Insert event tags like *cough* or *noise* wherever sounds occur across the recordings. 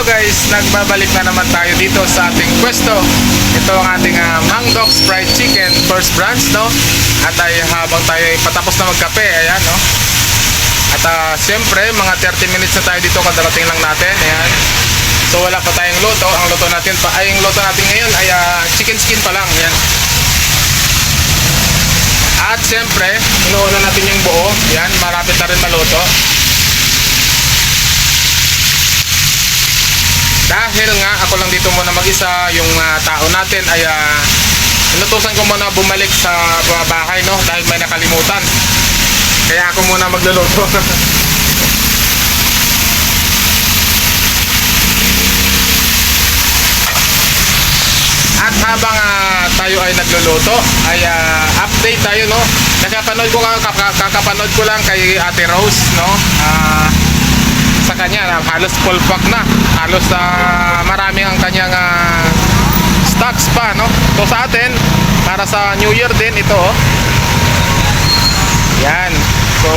So guys, nagbabalik na naman tayo dito sa ating pwesto. Ito ang ating uh, Mangdox Fried Chicken First Branch, no? At ay habang tayo ay patapos na magkape, ayan, no? At uh, siyempre, mga 30 minutes na tayo dito kadarating lang natin, ayan. So wala pa tayong luto. Ang luto natin pa, ay yung luto natin ngayon ay ah, chicken skin pa lang, ayan. At siyempre, inuuna natin yung buo, ayan, marapit na rin maluto. Dahil nga ako lang dito muna mag-isa, yung ah, tao natin ay uh, inutusan ko muna bumalik sa bahay no dahil may nakalimutan. Kaya ako muna magluluto. *laughs* At habang ah, tayo ay nagluluto, ay ah, update tayo no. Nakapanood ko ka- ka- kakapanood ko lang kay Ate Rose no. Ah, sa kanya na halos full pack na. Halos uh, marami ang kanyang ah, stocks pa no? So sa atin para sa New Year din ito oh. yan. So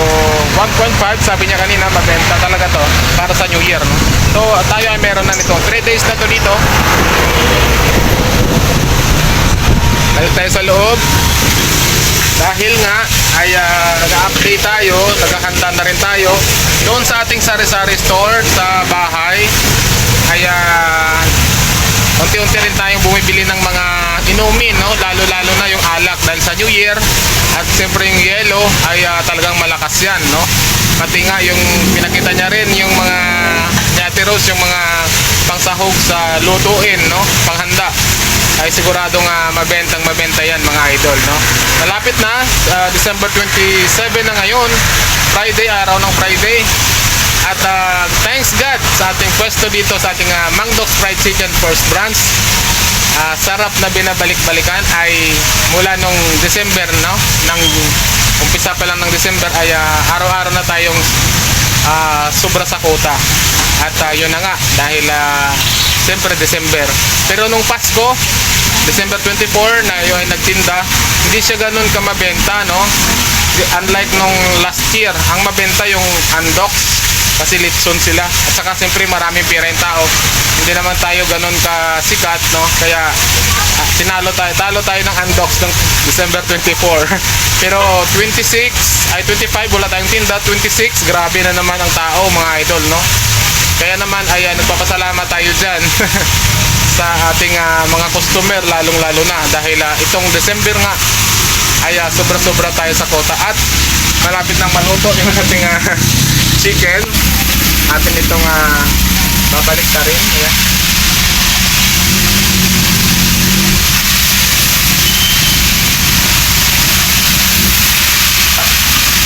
1.5 sabi niya kanina mabenta talaga to para sa New Year no? So tayo ay meron na nito. 3 days na to dito. Balik tayo sa loob ay ah, nag-update tayo, naghahanda na rin tayo doon sa ating sari-sari store sa bahay ay ah, unti-unti rin tayong bumibili ng mga inumin, no? lalo-lalo na yung alak dahil sa New Year at siyempre yung yelo ay ah, talagang malakas yan no? pati nga yung pinakita niya rin yung mga ni Ate yung mga pangsahog sa lutuin, no? panghanda ay sigurado nga mabentang mabenta yan mga idol no? Malapit na ah, December 27 na ngayon Friday araw ng Friday. At ah, thanks God sa ating pwesto dito sa ating uh, Mangdox Fried Chicken First Branch Ah, sarap na binabalik-balikan ay mula nung December no? Nang umpisa pa lang ng December ay ah, araw-araw na tayong ah, sobra sa kota at ah, yun na nga dahil uh, siyempre December. Pero nung Pasko December 24 na yun ay nagtinda. Hindi siya ganun kamabenta no? Unlike nung last year ang mabenta yung undox kasi litson sila. At saka siyempre maraming pira yung tao. Hindi naman tayo ganun kasikat no? Kaya ah, tinalo tayo talo tayo ng undox ng December 24 *laughs* pero 26 ay 25 wala tayong tinda. 26 grabe na naman ang tao mga idol no? Kaya naman ayan nagpapasalamat tayo dyan *laughs* sa ating ah, mga customer lalong lalo na dahil ah, itong December nga ay ah, sobra-sobra tayo sa kota. At malapit nang maluto yung *laughs* ating ah, chicken. Atin itong ah, babalik na rin. Ayan.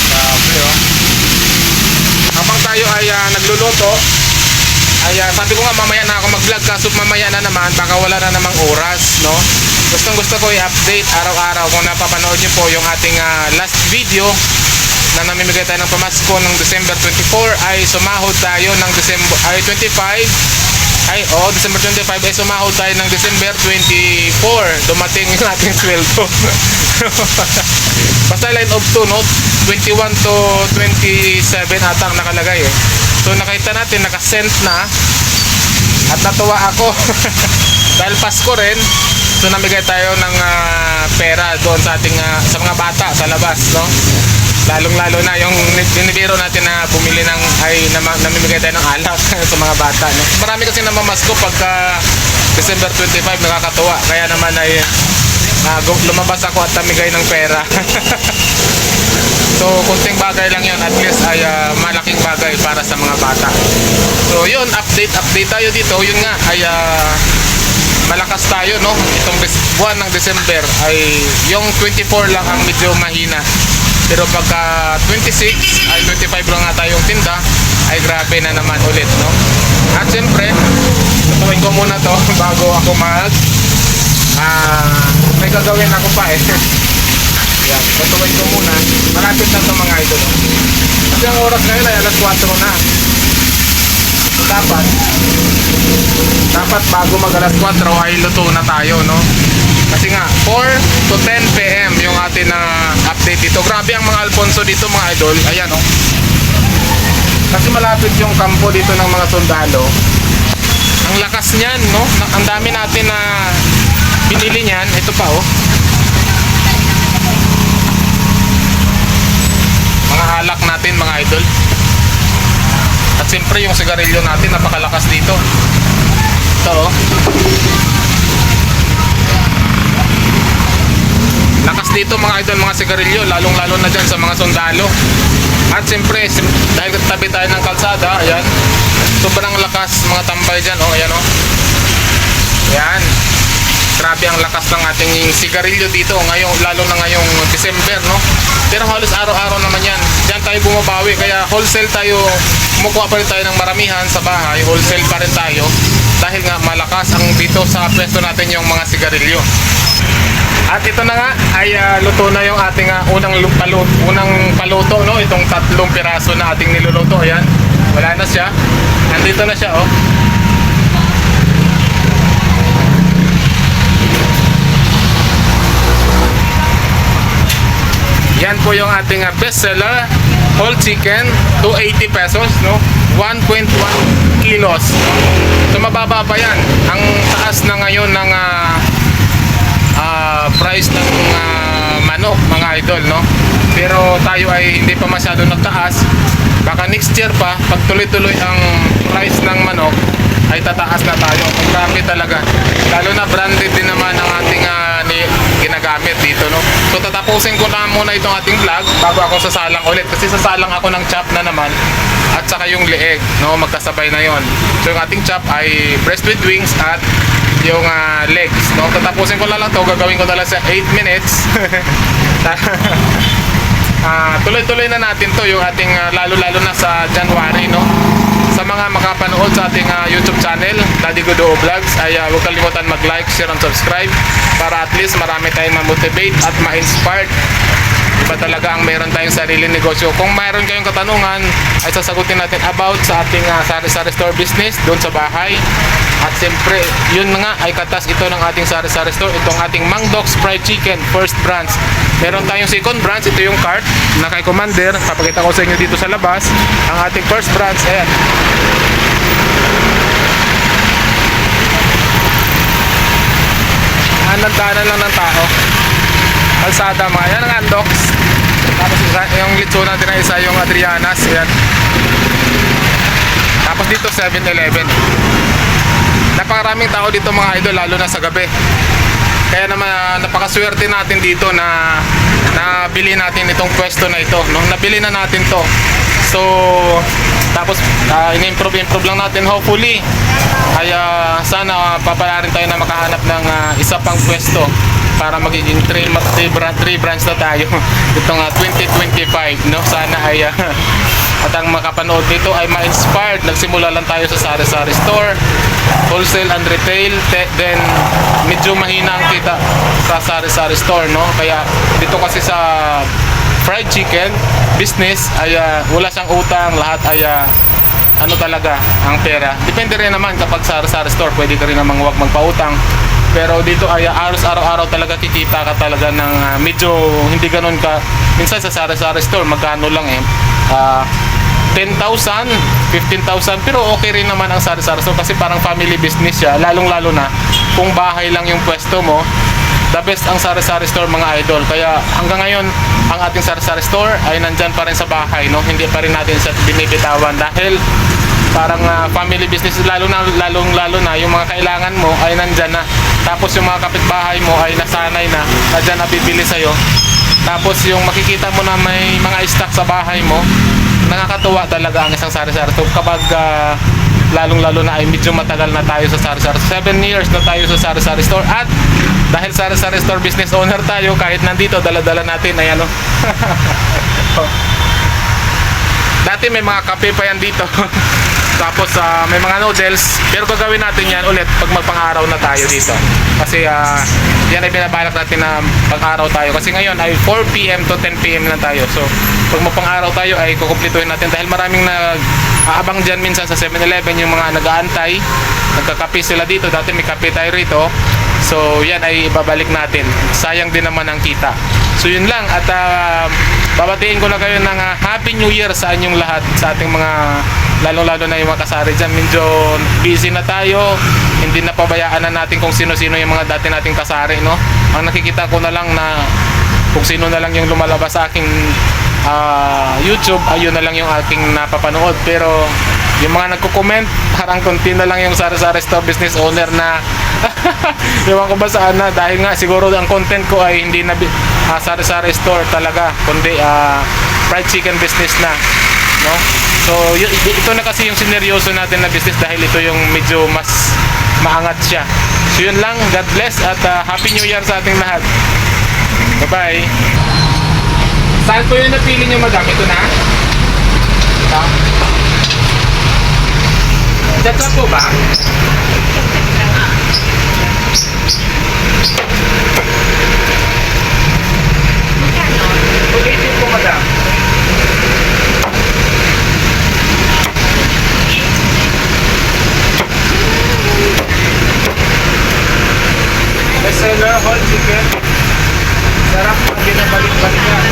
grabe oh. Habang tayo ay ah, nagluluto ay ah, sabi ko nga mamaya na ako mag-vlog kaso mamaya na naman baka wala na namang oras no? Gustong gusto ko i-update araw-araw. Kung napapanood nyo po yung ating ah, last video na namimigay tayo ng pamasko ng December 24 ay sumahod tayo ng December ay 25 ay oh December 25 ay sumahod tayo ng December 24 dumating *laughs* yung ating sweldo *laughs* basta line of 2 no? 21 to 27 ata ang nakalagay eh so nakita natin naka-sent na. At natuwa ako. *laughs* Dahil Pasko rin so namigay tayo ng ah, pera doon sa ating ah, sa mga bata sa labas no? Lalong lalo na yung binibiro natin na bumili ng ay na, namimigay tayo ng alak *laughs* sa mga bata no? Marami kasi namamasko pagka December 25 nakakatuwa. Kaya naman ay ah, gu- lumabas ako at namigay ng pera *laughs* So, kunting bagay lang yun. At least ay ah, malaking bagay para sa mga bata. So, yun. Update, update tayo dito. Yun nga, ay ah, malakas tayo, no? Itong buwan ng December ay yung 24 lang ang medyo mahina. Pero pagka 26 ay 25 lang nga tayong tinda ay grabe na naman ulit, no? At siyempre, tutuwin ko muna to *laughs* bago ako mag ah, may gagawin ako pa eh. *laughs* Yan, tutuwin ko muna. Malapit na to mga idol. No? Kasi ang oras ngayon ay alas 4 na. Dapat, dapat bago mag alas 4 ay luto na tayo, no? Kasi nga, 4 to 10 p.m. yung atin na update dito. Grabe ang mga Alfonso dito mga idol. Ayan, oh. Kasi malapit yung kampo dito ng mga sundalo. Ang lakas niyan, no? Ang dami natin na binili niyan. Ito pa, oh. Mga alak natin, mga idol. At siyempre, yung sigarilyo natin, napakalakas dito. Ito, oh. Lakas dito mga idol, mga sigarilyo, lalong-lalo na dyan sa mga sundalo. At siyempre, dahil tabi tayo ng kalsada, ayan, sobrang lakas mga tambay dyan, oh, ayan, oh. Ayan. Grabe ang lakas ng ating sigarilyo dito ngayon, lalo na ngayong December, no? Pero halos araw-araw naman yan. Diyan tayo bumabawi, kaya wholesale tayo, kumukuha pa rin tayo ng maramihan sa bahay, wholesale pa rin tayo. Dahil nga malakas ang dito sa pwesto natin yung mga sigarilyo. At ito na nga ay ah, luto na yung ating ah, unang lu- paluto, unang paluto no, itong tatlong piraso na ating niluluto. Ayan. Wala na siya. Nandito na siya oh. Yan po yung ating ah, bestseller whole chicken 280 pesos no? 1.1 kilos. So mababa pa yan. Ang taas na ngayon ng ah, ah, price ng ah, manok mga idol no? Pero tayo ay hindi pa masyado nagtaas. Baka next year pa pag tuloy-tuloy ang price ng manok ay tataas na tayo. Ang grabe talaga. Lalo na branded din naman ang ating ah, ginagamit dito no? So tatapusin ko na muna itong ating vlog bago ako sasalang ulit. Kasi sasalang ako ng chop na naman at saka yung leeg no? Magkasabay na yon so yung ating chop ay breast with wings at yung ah, legs no? Tatapusin ko na lang to. Gagawin ko na lang sa 8 minutes. *laughs* Ah, tuloy-tuloy na natin to yung ating ah, lalo-lalo na sa January no sa mga makapanood sa ating ah, YouTube channel Daddy Gudo Vlogs ay ah, huwag kalimutan mag-like, share, and subscribe para at least marami tayong ma-motivate at ma-inspired iba talaga ang meron tayong sariling negosyo. Kung mayroon kayong katanungan, ay sasagutin natin about sa ating uh, sari-sari store business doon sa bahay. At siyempre, yun nga ay katas ito ng ating sari-sari store. Itong ating Mang Dogs Fried Chicken, first branch. Meron tayong second branch, ito yung cart na kay Commander. Papakita ko sa inyo dito sa labas. Ang ating first branch, ayan. Anandaanan lang ng tao kalsada mga yan ang Andox tapos yung litso natin na isa yung Adrianas yan tapos dito 7-Eleven napakaraming tao dito mga idol lalo na sa gabi. Kaya naman ah, napakaswerte natin dito na nabili natin itong pwesto na ito no? nabili na natin to. So tapos uh, in-improve improve lang natin. Hopefully ay ah, sana papalarin tayo na makahanap ng ah, isa pang pwesto para magiging 3 3 branch, na tayo *laughs* itong ah, 2025 no? Sana ay ah, *laughs* at ang makapanood dito ay ma-inspired. Nagsimula lang tayo sa Sari Sari Store wholesale and retail te- then medyo mahina ang kita sa Sari Sari Store no kaya dito kasi sa fried chicken business ay ah, wala siyang utang lahat ay ah, ano talaga ang pera. Depende rin naman kapag sa sa store, pwede ka rin namang huwag magpautang. Pero dito ay uh, aros araw-araw talaga kikita ka talaga ng ah, medyo hindi ganun ka. Minsan sa sari-sari store, magkano lang eh. Ah, 10,000, 15,000 pero okay rin naman ang sari-sari. Store kasi parang family business siya. Lalong-lalo na kung bahay lang yung pwesto mo the best ang sari-sari store mga idol. Kaya hanggang ngayon ang ating sari-sari store ay nandyan pa rin sa bahay no? Hindi pa rin natin siya binibitawan dahil parang ah, family business. Lalo na lalong lalo na yung mga kailangan mo ay nandyan na. Tapos yung mga kapitbahay mo ay nasanay na nandyan na bibili sa'yo. Tapos yung makikita mo na may mga stock sa bahay mo nakakatuwa talaga ang isang sari-sari store kapag ah, lalong-lalo na ay medyo matagal na tayo sa sari-sari 7 years na tayo sa sari-sari store at dahil sari-sari store business owner tayo kahit nandito dala-dala natin ay ano *laughs* Dati may mga kape pa yan dito. *laughs* Tapos ah, may mga noodles. Pero gagawin natin yan ulit pag magpang-araw na tayo dito. Kasi ah, yan ay binabalak natin na pang-araw tayo. Kasi ngayon ay 4 p.m. to 10 p.m. na tayo. So pag magpang-araw tayo ay kukumplituhin natin dahil maraming nag aabang dyan minsan sa 7-Eleven yung mga nag-aantay. Nagkakape sila dito. Dati may kape tayo rito. So yan ay ibabalik natin. Sayang din naman ang kita. So yun lang at ah, babatiin ko na kayo ng ah, Happy New Year sa inyong lahat sa ating mga Lalo-lalo na yung mga kasari dyan. Medyo busy na tayo. Hindi na pabayaan na natin kung sino-sino yung mga dati nating kasari, no? Ang nakikita ko na lang na kung sino na lang yung lumalabas sa aking ah, YouTube, ayun na lang yung aking napapanood. Pero yung mga nagko-comment, parang konti na lang yung sari-sari store business owner na *laughs* Ewan ko ba saan na dahil nga siguro ang content ko ay hindi na ah, sari-sari store talaga kundi ah, fried chicken business na no so ito na kasi yung sineryoso natin na business dahil ito yung medyo mas maangat siya. So yun lang. God bless at ah, happy new year sa ating lahat. Bye bye saan po yung napili nyo madam? Ito na? Ito? Chat lang po ba? Ulitin po, madam. Bestseller, whole chicken. Sarap na binabalik-balikan.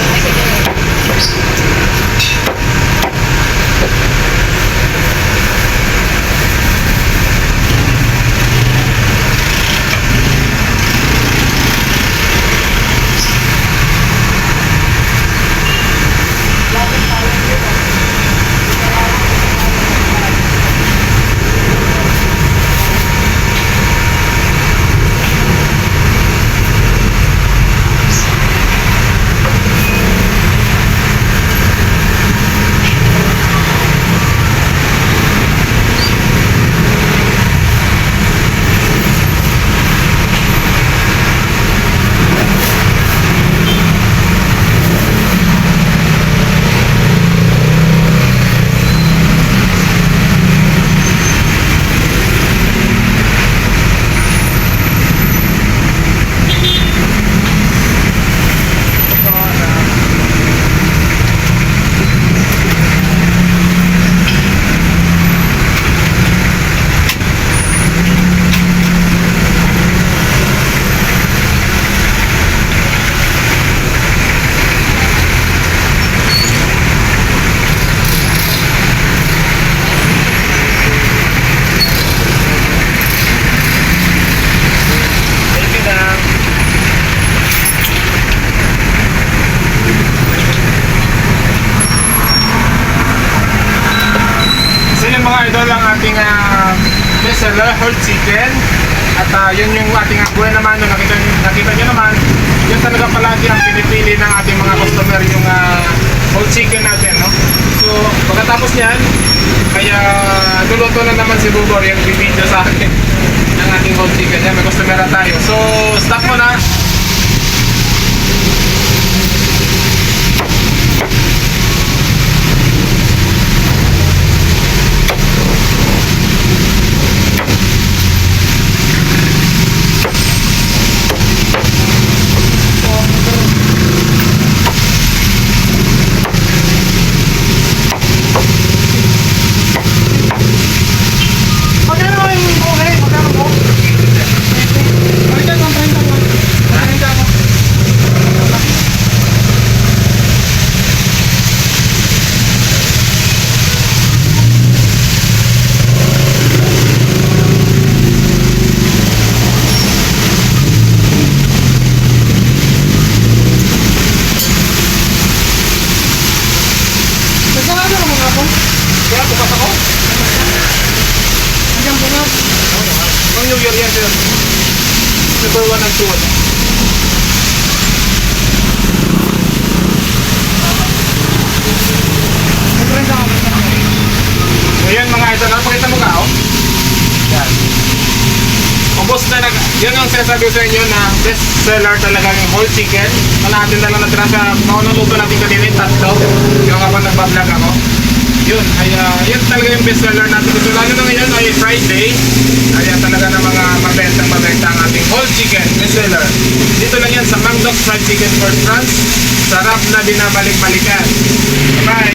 Thank you, ma'am. So yun mga idol ang ating uh, bestseller, whole chicken. At ah, yun yung ating uh, buhay naman, no, nakita, nakita nyo naman, yun talaga palagi ang pinipili ng ating mga customer yung ah, whole chicken natin. No? So pagkatapos niyan, kaya luluto na naman si Bubor yung bibidyo sa akin *laughs* ng ating whole chicken. Yan, may customer na tayo. So stop mo na. Magkano yung buhay? Magkano po? Magkano ang 30 po? 30 po. Nagkakano naman ako? Kaya bukas ako. Hanggang bukas. Ang New Year yan sir. Number 1 and 2. Nag-30 ako. So yan mga idol, napakita mo ka oh. Yan. Ubos na nag... Yan ang sinasabi ko sa inyo na best seller talaga yung whole chicken. Kalahati na lang natira sa maunang luto natin kanina yung tatlo. Yung kapag nagbablog ako. Yun, ay ah, yun talaga yung best seller natin. So lalo na ngayon ay Friday. Ayan talaga na mga mabentang mabenta ang ating whole chicken best seller. Dito lang yan sa Mangdok Fried Chicken First France. Sarap na binabalik-balikan. Bye!